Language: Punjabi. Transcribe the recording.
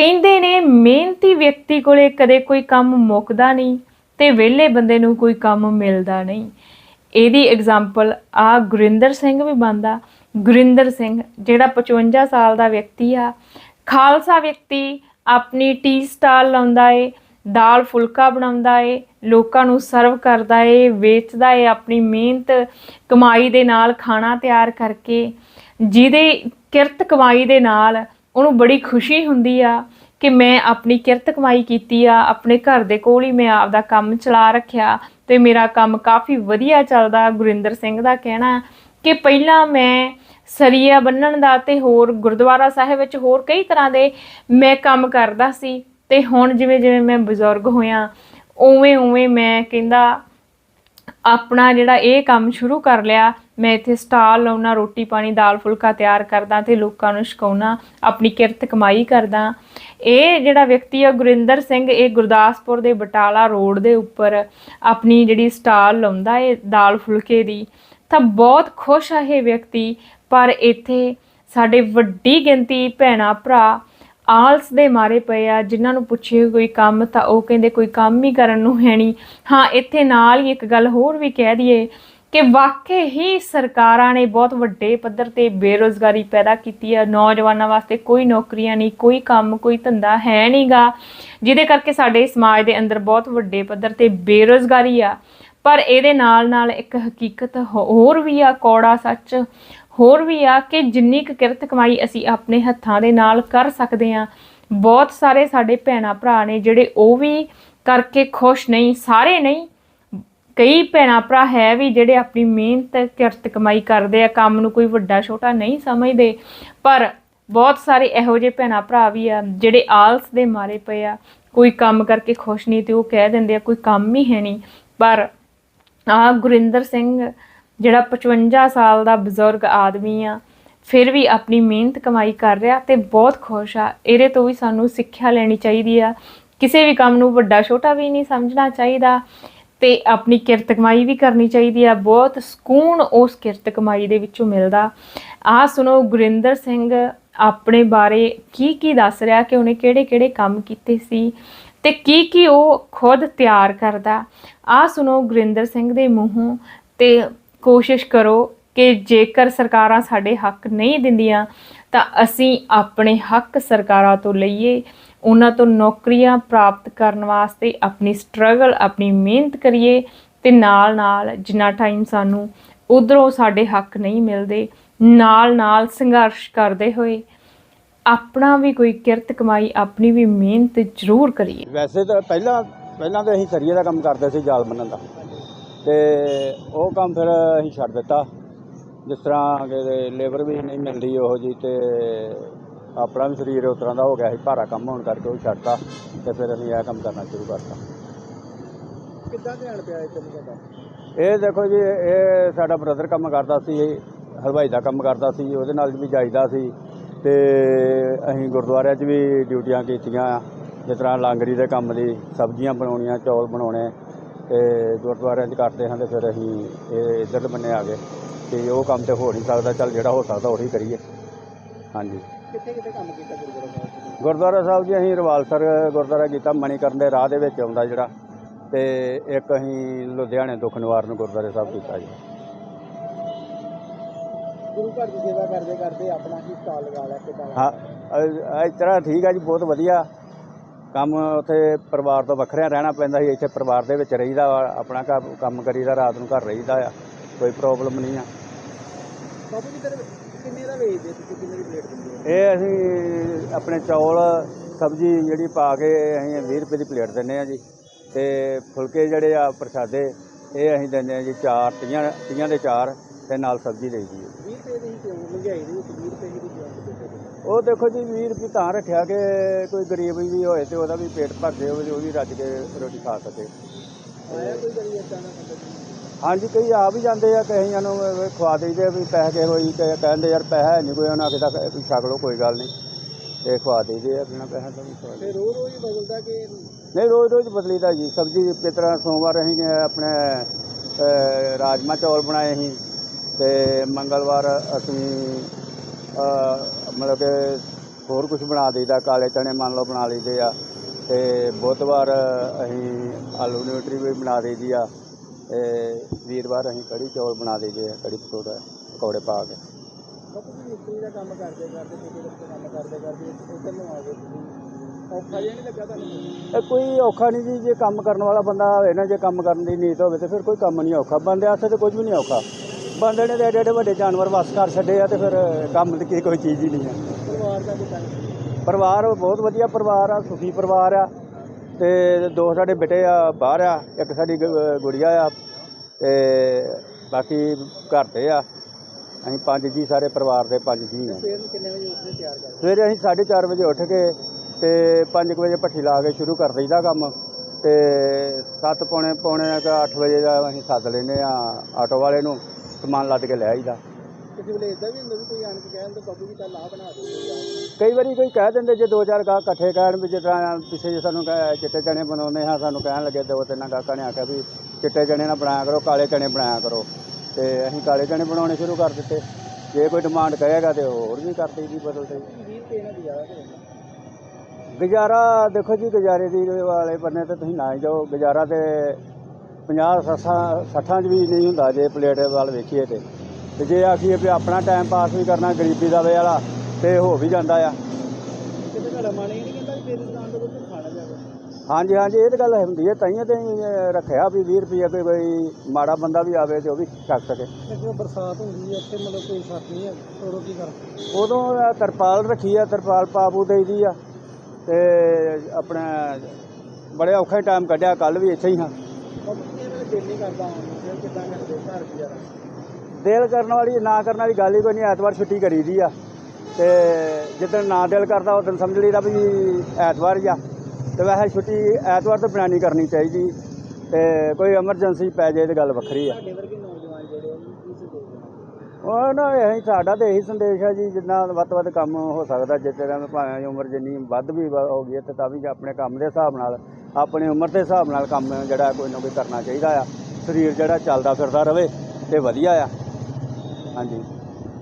ਕਹਿੰਦੇ ਨੇ, ਮਿਹਨਤੀ ਵਿਅਕਤੀ ਕੋਲੇ ਕਦੇ ਕੋਈ ਕੰਮ ਮੁੱਕਦਾ ਨਹੀਂ ਤੇ ਵਿਹਲੇ ਬੰਦੇ ਨੂੰ ਕੋਈ ਕੰਮ ਮਿਲਦਾ ਨਹੀਂ। ਇਹਦੀ ਐਗਜ਼ਾਮਪਲ ਆ ਗੁਰਿੰਦਰ ਸਿੰਘ ਵੀ ਬੰਦਾ ਗੁਰਿੰਦਰ ਸਿੰਘ, ਜਿਹੜਾ 55 ਸਾਲ ਦਾ ਵਿਅਕਤੀ ਆ। ਖਾਲਸਾ ਵਿਅਕਤੀ, ਆਪਣੀ ਟੀ ਸਟਾਲ ਲਾਉਂਦਾ ਏ, ਦਾਲ ਫੁਲਕਾ ਬਣਾਉਂਦਾ ਏ, ਲੋਕਾਂ ਨੂੰ ਸਰਵ ਕਰਦਾ ਏ, ਵੇਚਦਾ ਏ, ਆਪਣੀ ਮਿਹਨਤ ਕਮਾਈ ਦੇ ਨਾਲ ਖਾਣਾ ਤਿਆਰ ਕਰਕੇ, ਜਿਹਦੇ ਕਿਰਤ ਕਮਾਈ ਦੇ ਨਾਲ ਉਹਨੂੰ ਬੜੀ ਖੁਸ਼ੀ ਹੁੰਦੀ ਆ ਕਿ ਮੈਂ ਆਪਣੀ ਕਿਰਤ ਕਮਾਈ ਕੀਤੀ ਆ, ਆਪਣੇ ਘਰ ਦੇ ਕੋਲ ਹੀ ਮੈਂ ਆਪਦਾ ਕੰਮ ਚਲਾ ਰੱਖਿਆ ਤੇ ਮੇਰਾ ਕੰਮ ਕਾਫੀ ਵਧੀਆ ਚੱਲਦਾ, ਗੁਰਿੰਦਰ ਸਿੰਘ ਦਾ ਕਹਿਣਾ ਕਿ ਪਹਿਲਾਂ ਮੈਂ ਸਰੀਆ ਬੰਨਣ ਦਾ ਤੇ ਹੋਰ ਗੁਰਦੁਆਰਾ ਸਾਹਿਬ ਵਿੱਚ ਹੋਰ ਕਈ ਤਰ੍ਹਾਂ ਦੇ ਮੈਂ ਕੰਮ ਕਰਦਾ ਸੀ ਤੇ ਹੁਣ ਜਿਵੇਂ ਜਿਵੇਂ ਮੈਂ ਬਜ਼ੁਰਗ ਹੋਇਆ ਉਵੇਂ ਉਵੇਂ ਮੈਂ ਕਹਿੰਦਾ ਆਪਣਾ ਜਿਹੜਾ ਇਹ ਕੰਮ ਸ਼ੁਰੂ ਕਰ ਲਿਆ, ਮੈਂ ਇੱਥੇ ਸਟਾਲ ਲਾਉਣਾ, ਰੋਟੀ ਪਾਣੀ, ਦਾਲ ਫੁਲਕਾ ਤਿਆਰ ਕਰਦਾ ਤੇ ਲੋਕਾਂ ਨੂੰ ਛਕਾਉਣਾ, ਆਪਣੀ ਕਿਰਤ ਕਮਾਈ ਕਰਦਾ। ਇਹ ਜਿਹੜਾ ਵਿਅਕਤੀ ਆ, ਗੁਰਿੰਦਰ ਸਿੰਘ, ਇਹ ਗੁਰਦਾਸਪੁਰ ਦੇ ਬਟਾਲਾ ਰੋਡ ਦੇ ਉੱਪਰ ਆਪਣੀ ਜਿਹੜੀ ਸਟਾਲ ਲਾਉਂਦਾ ਇਹ ਦਾਲ ਫੁਲਕੇ ਦੀ, ਤਾਂ ਬਹੁਤ ਖੁਸ਼ ਆ ਇਹ ਵਿਅਕਤੀ। ਪਰ ਇੱਥੇ ਸਾਡੇ ਵੱਡੀ ਗਿਣਤੀ ਭੈਣਾ, ਭਰਾ ਆਲਸ ਦੇ ਮਾਰੇ ਪਏ ਆ, ਜਿਨ੍ਹਾਂ ਨੂੰ ਪੁੱਛੇ ਕੋਈ ਕੰਮ, ਤਾਂ ਉਹ ਕਹਿੰਦੇ ਕੋਈ ਕੰਮ ਹੀ ਕਰਨ ਨੂੰ ਹੈ ਨਹੀਂ। ਹਾਂ, ਇੱਥੇ ਨਾਲ ਹੀ ਇੱਕ ਗੱਲ ਹੋਰ ਵੀ ਕਹਿ ਦਈਏ ਕਿ ਵਾਕਈ ਹੀ ਸਰਕਾਰਾਂ ਨੇ ਬਹੁਤ ਵੱਡੇ ਪੱਧਰ ਤੇ ਬੇਰੋਜ਼ਗਾਰੀ ਪੈਦਾ ਕੀਤੀ ਹੈ ਨੌਜਵਾਨਾਂ ਵਾਸਤੇ ਕੋਈ ਨੌਕਰੀਆਂ ਨਹੀਂ, ਕੋਈ ਕੰਮ, ਕੋਈ ਧੰਦਾ ਹੈ ਨਹੀਂਗਾ। ਜਿਹਦੇ ਕਰਕੇ ਸਾਡੇ ਸਮਾਜ ਦੇ ਅੰਦਰ ਬਹੁਤ ਵੱਡੇ ਪੱਧਰ ਤੇ ਬੇਰੋਜ਼ਗਾਰੀ ਆ। ਪਰ ਇਹਦੇ ਨਾਲ ਨਾਲ ਇੱਕ ਹਕੀਕਤ ਹੋਰ ਵੀ ਆ ਕੌੜਾ ਸੱਚ। ਹੋਰ ਵੀ ਆ ਕਿ ਜਿੰਨੀ ਕੁ ਕਿਰਤ ਕਮਾਈ ਅਸੀਂ ਆਪਣੇ ਹੱਥਾਂ ਦੇ ਨਾਲ ਕਰ ਸਕਦੇ ਆ ਬਹੁਤ ਸਾਰੇ ਸਾਡੇ ਭੈਣਾ ਭਰਾ ਨੇ ਜਿਹੜੇ ਉਹ ਵੀ ਕਰਕੇ ਖੁਸ਼ ਨਹੀਂ, ਸਾਰੇ ਨਹੀਂ, ਕਈ ਭੈਣਾ ਭਰਾ ਹੈ ਵੀ ਜਿਹੜੇ ਆਪਣੀ ਮਿਹਨਤ, ਕਿਰਤ ਕਮਾਈ ਕਰਦੇ ਆ, ਕੰਮ ਨੂੰ ਕੋਈ ਵੱਡਾ ਛੋਟਾ ਨਹੀਂ ਸਮਝਦੇ, ਪਰ ਬਹੁਤ ਸਾਰੇ ਇਹੋ ਜਿਹੇ ਭੈਣਾ ਭਰਾ ਵੀ ਆ ਜਿਹੜੇ ਆਲਸ ਦੇ ਮਾਰੇ ਪਏ ਆ, ਕੋਈ ਕੰਮ ਕਰਕੇ ਖੁਸ਼ ਨਹੀਂ ਤੇ ਉਹ ਕਹਿ ਦਿੰਦੇ ਆ, ਕੋਈ ਕੰਮ ਹੀ ਹੈ ਨਹੀਂ, ਪਰ ਆ ਗੁਰਿੰਦਰ ਸਿੰਘ ਜਿਹੜਾ 55 ਸਾਲ ਦਾ ਬਜ਼ੁਰਗ ਆਦਮੀ ਆ, ਫਿਰ ਵੀ ਆਪਣੀ ਮਿਹਨਤ ਕਮਾਈ ਕਰ ਰਿਹਾ ਤੇ ਬਹੁਤ ਖੁਸ਼ ਆ। ਇਹਦੇ ਤੋਂ ਵੀ ਸਾਨੂੰ ਸਿੱਖਿਆ ਲੈਣੀ ਚਾਹੀਦੀ ਆ। ਕਿਸੇ ਵੀ ਕੰਮ ਨੂੰ ਵੱਡਾ ਛੋਟਾ ਵੀ ਨਹੀਂ ਸਮਝਣਾ ਚਾਹੀਦਾ ਤੇ ਆਪਣੀ ਕਿਰਤ ਕਮਾਈ ਵੀ ਕਰਨੀ ਚਾਹੀਦੀ ਆ। ਬਹੁਤ ਸਕੂਨ ਉਸ ਕਿਰਤ ਕਮਾਈ ਦੇ ਵਿੱਚੋਂ ਮਿਲਦਾ। ਆ ਸੁਣੋ ਗੁਰਿੰਦਰ ਸਿੰਘ, ਆਪਣੇ ਬਾਰੇ ਕੀ ਕੀ ਦੱਸ ਰਿਹਾ ਕਿ ਉਹਨੇ ਕਿਹੜੇ ਕਿਹੜੇ ਕੰਮ ਕੀਤੇ ਸੀ ਤੇ ਕੀ ਕੀ ਉਹ ਖੁਦ ਤਿਆਰ ਕਰਦਾ। ਆ ਸੁਣੋ ਗੁਰਿੰਦਰ ਸਿੰਘ ਦੇ ਮੂੰਹੋਂ ਤੇ ਕੋਸ਼ਿਸ਼ ਕਰੋ ਕਿ ਜੇਕਰ ਸਰਕਾਰਾਂ ਸਾਡੇ ਹੱਕ ਨਹੀਂ ਦਿੰਦੀਆਂ, ਤਾਂ ਅਸੀਂ ਆਪਣੇ ਹੱਕ ਸਰਕਾਰਾਂ ਤੋਂ ਲਈਏ। ਉਹਨਾਂ ਤੋਂ ਨੌਕਰੀਆਂ ਪ੍ਰਾਪਤ ਕਰਨ ਵਾਸਤੇ ਆਪਣੀ ਸਟਰਗਲ ਆਪਣੀ ਮਿਹਨਤ ਕਰੀਏ ਤੇ ਨਾਲ ਨਾਲ ਜਿੰਨਾ ਟਾਈਮ ਸਾਨੂੰ ਉਧਰੋਂ ਸਾਡੇ ਹੱਕ ਨਹੀਂ ਮਿਲਦੇ ਨਾਲ ਨਾਲ ਸੰਘਰਸ਼ ਕਰਦੇ ਹੋਏ ਆਪਣਾ ਵੀ ਕੋਈ ਕਿਰਤ ਕਮਾਈ, ਆਪਣੀ ਵੀ ਮਿਹਨਤ ਜ਼ਰੂਰ ਕਰੀਏ। ਵੈਸੇ ਤਾਂ ਪਹਿਲਾਂ ਪਹਿਲਾਂ ਤਾਂ ਅਸੀਂ ਸਰੀਏ ਦਾ ਕੰਮ ਕਰਦੇ ਸੀ, ਜਾਲ ਬੰਨਣ ਦਾ। ਤੇ ਉਹ ਕੰਮ ਫਿਰ ਅਸੀਂ ਛੱਡ ਦਿੱਤਾ। ਜਿਸ ਤਰ੍ਹਾਂ ਕਿ ਲੇਬਰ ਵੀ ਨਹੀਂ ਮਿਲਦੀ ਉਹੋ ਜੀ ਤੇ ਆਪਣਾ ਵੀ ਸਰੀਰ ਉਸ ਤਰ੍ਹਾਂ ਦਾ ਹੋ ਗਿਆ ਸੀ ਭਾਰਾ ਕੰਮ ਹੋਣ ਕਰਕੇ ਉਹ ਛੱਡਤਾ ਤੇ ਫਿਰ ਅਸੀਂ ਇਹ ਕੰਮ ਕਰਨਾ ਸ਼ੁਰੂ ਕਰਤਾ। ਕਿੱਦਾਂ ਧਿਆਨ ਪਿਆ ਇਹ ਤੈਨੂੰ ਤੁਹਾਡਾ? ਇਹ ਦੇਖੋ ਜੀ ਇਹ ਸਾਡਾ ਬ੍ਰਦਰ ਕੰਮ ਕਰਦਾ ਸੀ ਹਲਵਾਈ ਦਾ ਕੰਮ ਕਰਦਾ ਸੀ ਉਹਦੇ ਨਾਲ ਵੀ ਜਾਈਦਾ ਸੀ ਤੇ ਅਸੀਂ ਗੁਰਦੁਆਰਿਆਂ 'ਚ ਵੀ ਡਿਊਟੀਆਂ ਕੀਤੀਆਂ ਜਿਸ ਤਰ੍ਹਾਂ ਲਾਂਗਰੀ ਦੇ ਕੰਮ ਦੀ ਸਬਜ਼ੀਆਂ ਬਣਾਉਣੀਆਂ ਚੌਲ ਬਣਾਉਣੇ ਤੇ ਗੁਰਦੁਆਰਿਆਂ 'ਚ ਕਰਦੇ ਹਾਂ ਤੇ ਫਿਰ ਅਸੀਂ ਇਹ ਇੱਧਰ ਬੰਨੇ ਆ ਗਏ ਤੇ ਉਹ ਕੰਮ ਤੇ ਹੋ ਨਹੀਂ ਸਕਦਾ ਚੱਲ ਜਿਹੜਾ ਹੋ ਸਕਦਾ ਉਹੀ ਕਰੀਏ। ਹਾਂਜੀ। ਕਿੱਥੇ ਕਿੱਥੇ ਕੰਮ ਕੀਤਾ ਗੁਰਦੁਆਰਾ ਸਾਹਿਬ 'ਚ? ਗੁਰਦੁਆਰਾ ਸਾਹਿਬ ਜੀ ਅਸੀਂ ਰਵਾਲਸਰ ਗੁਰਦੁਆਰਾ ਕੀਤਾ ਮਣੀਕਰਨ ਦੇ ਰਾਹ ਦੇ ਵਿੱਚ ਆਉਂਦਾ ਜਿਹੜਾ ਤੇ ਇੱਕ ਅਸੀਂ ਲੁਧਿਆਣੇ ਦੁੱਖ ਨਿਵਾਰਨ ਗੁਰਦੁਆਰੇ ਸਾਹਿਬ ਕੀਤਾ ਜੀ। ਗੁਰੂ ਘਰ ਦੀ ਸੇਵਾ ਕਰਦੇ ਕਰਦੇ ਆਪਣਾ ਹੀ ਸਟਾਲ ਲਗਾ ਲਿਆ ਕਿੱਦਾਂ? ਹਾਂ ਇਸ ਤਰ੍ਹਾਂ ਠੀਕ ਆ ਜੀ ਬਹੁਤ ਵਧੀਆ। ਕੰਮ ਉੱਥੇ ਪਰਿਵਾਰ ਤੋਂ ਵੱਖਰਿਆਂ ਰਹਿਣਾ ਪੈਂਦਾ ਸੀ ਇੱਥੇ ਪਰਿਵਾਰ ਦੇ ਵਿੱਚ ਰਹੀਦਾ ਆਪਣਾ ਕੰਮ ਕੰਮ ਕਰੀਦਾ ਰਾਤ ਨੂੰ ਘਰ ਰਹੀਦਾ ਆ ਕੋਈ ਪ੍ਰੋਬਲਮ ਨਹੀਂ ਆ। ਬਾਬੂ ਜੀ ਤੇਰੇ ਕਿੰਨੇ ਦਾ ਵੇਚਦੇ ਤੁਸੀਂ ਕਿੰਨੇ ਦੀ ਪਲੇਟ ਦਿੰਦੇ ਹੋ? ਇਹ ਅਸੀਂ ਆਪਣੇ ਚੌਲ ਸਬਜ਼ੀ ਜਿਹੜੀ ਪਾ ਕੇ ਅਸੀਂ 20 ਰੁਪਏ ਦੀ ਪਲੇਟ ਦਿੰਨੇ ਆ ਜੀ। ਤੇ ਫੁਲਕੇ ਜਿਹੜੇ ਆ ਪ੍ਰਸ਼ਾਦੇ ਇਹ ਅਸੀਂ ਦਿੰਦੇ ਆ ਜੀ ਚਾਰ ਤੀਆਂ ਤੀਆਂ ਦੇ ਚਾਰ। ਤੇ ਨਾਲ ਸਬਜ਼ੀ ਦੇਈਦੀ ਹੈ। 20 ਰੁਪਏ ਦੀ ਕਿਉਂ? ਮਹਿੰਗਾਈ ਦੇ ਵਿੱਚ 20 ਰੁਪਏ ਹੀ ਦੀ ਹੋ? ਉਹ ਦੇਖੋ ਜੀ 20 ਰੁਪਏ ਤਾਂ ਰੱਖਿਆ ਕਿ ਕੋਈ ਗਰੀਬ ਵੀ ਹੋਏ ਤੇ ਉਹਦਾ ਵੀ ਪੇਟ ਭਰ ਜੇ ਉਹ ਵੀ ਰੱਜ ਕੇ ਰੋਟੀ ਖਾ ਸਕੇ। ਆਇਆ ਕੋਈ ਕਰੀ ਏਦਾਂ ਦਾ ਹਾਂਜੀ ਕਈ ਆ ਵੀ ਜਾਂਦੇ ਆ ਕਈਆਂ ਨੂੰ ਖਵਾ ਦੇਈਦੇ ਵੀ ਪੈਸੇ ਕਿਸੇ ਹੋਈ ਕਈ ਕਹਿੰਦੇ ਯਾਰ ਪੈਸਾ ਹੈ ਨਹੀਂ ਕੋਈ ਉਹਨਾਂ ਵੀ ਛਕ ਲਓ ਕੋਈ ਗੱਲ ਨਹੀਂ ਤੇ ਖਵਾ ਦੇਈਦੇ ਆ ਬਿਨਾਂ ਪੈਸਾ ਤੋਂ ਵੀ ਖਵਾ ਤੇ ਰੋਜ਼ ਰੋਜ਼ ਹੀ ਬਦਲਦਾ ਕਿ ਨਹੀਂ ਰੋਜ਼ ਰੋਜ਼ ਬਦਲੀਦਾ ਜੀ। ਸਬਜ਼ੀ ਜਿਸ ਤਰ੍ਹਾਂ ਸੋਮਵਾਰ ਅਸੀਂ ਆਪਣੇ ਰਾਜਮਾ ਚੌਲ ਬਣਾਏ ਸੀ। ਤੇ ਮੰਗਲਵਾਰ ਅਸੀਂ ਮਤਲਬ ਕਿ ਹੋਰ ਕੁਝ ਬਣਾ ਦਈਦਾ ਕਾਲੇ ਚਨੇ ਮੰਨ ਲਓ ਬਣਾ ਲਈਦੇ ਆ ਤੇ ਬੁੱਧਵਾਰ ਅਸੀਂ ਆਲੂ ਨਿਊਟਰੀ ਵੀ ਬਣਾ ਦਈਦੀ ਆ ਤੇ ਵੀਰਵਾਰ ਅਸੀਂ ਕੜੀ ਚੌਲ ਬਣਾ ਦਈਦੇ ਆ ਕੜੀ ਪਕੌੜਾ ਪਕੌੜੇ ਪਾ ਕੇ। ਬਾਪੂ ਜੀ ਮਿਸਤਰੀ ਦਾ ਕੰਮ ਕਰਦੇ ਕਰਦੇ ਠੇਕੇ ਦਾ ਕੰਮ ਕਰਦੇ ਕਰਦੇ ਇੱਧਰ ਨੂੰ ਆ ਗਏ ਤੁਸੀਂ। ਔਖਾ ਜਿਹਾ ਨਹੀਂ ਲੱਗਾ ਤੁਹਾਨੂੰ? ਇਹ ਕੋਈ ਔਖਾ ਨਹੀਂ ਜੀ ਜੇ ਕੰਮ ਕਰਨ ਵਾਲਾ ਬੰਦਾ ਹੋਵੇ ਨਾ ਜੇ ਕੰਮ ਕਰਨ ਦੀ ਨੀਤ ਹੋਵੇ ਤੇ ਫਿਰ ਕੋਈ ਕੰਮ ਨਹੀਂ ਔਖਾ। ਬੰਦੇ ਵਾਸਤੇ ਤੇ ਕੁਝ ਵੀ ਨਹੀਂ ਔਖਾ। ਬੰਦੇ ਨੇ ਏਡੇ ਏਡੇ ਵੱਡੇ ਜਾਨਵਰ ਵਸ ਕਰ ਛੱਡੇ ਆ ਤੇ ਫਿਰ ਕੰਮ ਦੀ ਕੀ ਕੋਈ ਚੀਜ਼ ਹੀ ਨਹੀਂ ਆ। ਪਰਿਵਾਰ ਦਾ ਕਿਦਾਂ ਪਰਿਵਾਰ ਬਹੁਤ ਵਧੀਆ ਪਰਿਵਾਰ ਆ ਸੁਖੀ ਪਰਿਵਾਰ ਆ ਤੇ ਦੋ ਸਾਡੇ ਬੇਟੇ ਆ ਬਾਹਰ ਆ ਇੱਕ ਸਾਡੀ ਗੁੜੀਆ ਆ ਤੇ ਬਾਕੀ ਘਰ ਤੇ ਆ। ਅਸੀਂ ਪੰਜ ਜੀ ਸਾਰੇ ਪਰਿਵਾਰ ਦੇ ਪੰਜ ਜੀ ਆ। ਸਵੇਰ ਨੂੰ ਕਿੰਨੇ ਵਜੇ ਉੱਠਦੇ ਤਿਆਰ ਕਰਦੇ? ਸਵੇਰੇ ਅਸੀਂ 4:30 ਵਜੇ ਉੱਠ ਕੇ ਤੇ 5 ਵਜੇ ਭੱਠੀ ਲਾ ਕੇ ਸ਼ੁਰੂ ਕਰ ਦਈਦਾ ਕੰਮ ਤੇ 7 ਪੌਣੇ ਪੌਣੇ 8 ਵਜੇ ਦਾ ਅਸੀਂ ਸੱਦ ਲੈਨੇ ਆ ਆਟੋ ਵਾਲੇ ਨੂੰ। ਸਮਾਨ ਲੱਦ ਕੇ ਲੈ ਆਈਦਾ। ਕਿਸੇ ਵੇਲੇ ਇਦਾਂ ਵੀ ਹੁੰਦਾ ਵੀ ਕੋਈ ਆਣ ਕੇ ਕਹਿਣ ਤਾਂ ਬਾਪੂ ਜੀ ਕੱਲ ਆਹ ਬਣਾ ਦਿਓ ਕਈ ਵਾਰੀ ਕੋਈ ਕਹਿ ਦਿੰਦੇ ਜੇ ਦੋ ਚਾਰ ਗਾਹ ਇਕੱਠੇ ਕਹਿਣ ਵੀ ਜਿਸ ਤਰ੍ਹਾਂ ਪਿੱਛੇ ਜੇ ਸਾਨੂੰ ਕਹਿ- ਚਿੱਟੇ ਚਣੇ ਬਣਾਉਂਦੇ ਹਾਂ ਸਾਨੂੰ ਕਹਿਣ ਲੱਗੇ ਦੋ ਤਿੰਨ ਗਾਹਕਾਂ ਨੇ ਆਖਿਆ ਵੀ ਚਿੱਟੇ ਚਣੇ ਨਾ ਬਣਾਇਆ ਕਰੋ ਕਾਲੇ ਚਣੇ ਬਣਾਇਆ ਕਰੋ। ਤੇ ਅਸੀਂ ਕਾਲੇ ਚਣੇ ਬਣਾਉਣੇ ਸ਼ੁਰੂ ਕਰ ਦਿੱਤੇ। ਜੇ ਕੋਈ ਡਿਮਾਂਡ ਕਹੇਗਾ ਤੇ ਹੋਰ ਵੀ ਕਰ ਦਈਦੀ ਬਦਲ ਦੇ 20 ਰੁਪਏ ਨਾਲ ਗੁਜ਼ਾਰਾ ਕਰੋ ਗੁਜ਼ਾਰਾ ਦੇਖੋ ਜੀ ਗੁਜ਼ਾਰੇ ਦੀ ਵਾਲੇ ਬੰਨੇ ਤੇ ਤੁਸੀਂ ਨਾ ਹੀ ਜਾਓ। ਗੁਜ਼ਾਰਾ ਤੇ 50 ਸੱਠਾਂ ਸੱਠਾਂ 'ਚ ਵੀ ਨਹੀਂ ਹੁੰਦਾ ਜੇ ਪਲੇਟ ਵੱਲ ਵੇਖੀਏ ਤੇ। ਤੇ ਜੇ ਆਖੀਏ ਵੀ ਆਪਣਾ ਟਾਈਮ ਪਾਸ ਵੀ ਕਰਨਾ ਗਰੀਬੀ ਦਾ ਵੇ ਵਾਲਾ ਤੇ ਹੋ ਵੀ ਜਾਂਦਾ ਆ। ਕਿਤੇ ਤੁਹਾਡਾ ਮਨ ਇਹ ਨਹੀਂ ਕਹਿੰਦਾ ਵੀ ਤੇਰੀ ਦੁਕਾਨ ਤੋਂ ਕੁਝ ਖਾਣਾ ਜਾਵੇ। ਹਾਂਜੀ ਹਾਂਜੀ ਇਹ ਤਾਂ ਗੱਲ ਹੁੰਦੀ ਹੈ ਤਾਈਆਂ ਤੇ ਰੱਖਿਆ ਵੀ 20 ਰੁਪਏ ਕੋਈ ਕੋਈ ਮਾੜਾ ਬੰਦਾ ਵੀ ਆਵੇ ਤੇ ਉਹ ਵੀ ਛਕ ਸਕੇ। ਜਦੋਂ ਬਰਸਾਤ ਹੁੰਦੀ ਹੈ ਇੱਥੇ ਮਤਲਬ ਕੋਈ ਸਾਥ ਨਹੀਂ ਹੈ ਉਦੋਂ ਕੀ ਕਰ? ਉਦੋਂ ਤਰਪਾਲ ਰੱਖੀ ਆ ਤਰਪਾਲ ਪਾਪੂ ਦੇਈਦੀ ਆ। ਤੇ ਆਪਣਾ ਬੜੇ ਔਖੇ ਟਾਈਮ ਕੱਢਿਆ ਕੱਲ ਵੀ ਇੱਥੇ ਹੀ ਹਾਂ। ਦਿਲ ਨਹੀਂ ਕਰਦਾ ਆਉਣ ਨੂੰ। ਫਿਰ ਕਿੱਦਾਂ ਕਰਦੇ ਘਰ ਗੁਜ਼ਾਰਾ ਦਿਲ ਕਰਨ ਵਾਲੀ ਨਾ ਕਰਨ ਵਾਲੀ ਗੱਲ ਹੀ ਕੋਈ ਨਹੀਂ ਐਤਵਾਰ ਛੁੱਟੀ ਕਰੀਦੀ ਆ। ਤੇ ਜਿੱਦਣ ਨਾ ਦਿਲ ਕਰਦਾ ਉਦੋਂ ਸਮਝ ਲਈਦਾ ਵੀ ਐਤਵਾਰ ਹੀ ਆ। ਤੇ ਵੈਸੇ ਛੁੱਟੀ ਐਤਵਾਰ ਤੋਂ ਬਿਨਾਂ ਨਹੀਂ ਕਰਨੀ ਚਾਹੀਦੀ। ਤੇ ਕੋਈ ਐਮਰਜੈਂਸੀ ਪੈ ਜਾਏ ਤੇ ਗੱਲ ਵੱਖਰੀ ਆ। ਤੁਹਾਡੇ ਵਰਗੇ ਨੌਜਵਾਨ ਜਿਹੜੇ ਉਹਨੂੰ ਕੀ ਸੰਦੇਸ਼ ਦੇਣਾ? ਉਹ ਨਾ ਇਹੀ ਸਾਡਾ ਤੇ ਇਹੀ ਸੰਦੇਸ਼ ਹੈ ਜੀ ਜਿੰਨਾ ਵੱਧ ਵੱਧ ਕੰਮ ਹੋ ਸਕਦਾ ਜਿੱਤੇ ਦਾ ਭਾਵੇਂ ਉਮਰ ਜਿੰਨੀ ਵੱਧ ਵੀ ਹੋ ਗਈ ਤੇ ਤਾਂ ਵੀ ਆਪਣੇ ਕੰਮ ਦੇ ਹਿਸਾਬ ਨਾਲ। ਆਪਣੀ ਉਮਰ ਦੇ ਹਿਸਾਬ ਨਾਲ ਕੰਮ ਜਿਹੜਾ ਕੋਈ ਨਾ ਕੋਈ ਕਰਨਾ ਚਾਹੀਦਾ ਆ। ਸਰੀਰ ਜਿਹੜਾ ਚੱਲਦਾ ਫਿਰਦਾ ਰਵੇ ਤੇ ਵਧੀਆ ਆ। ਹਾਂਜੀ।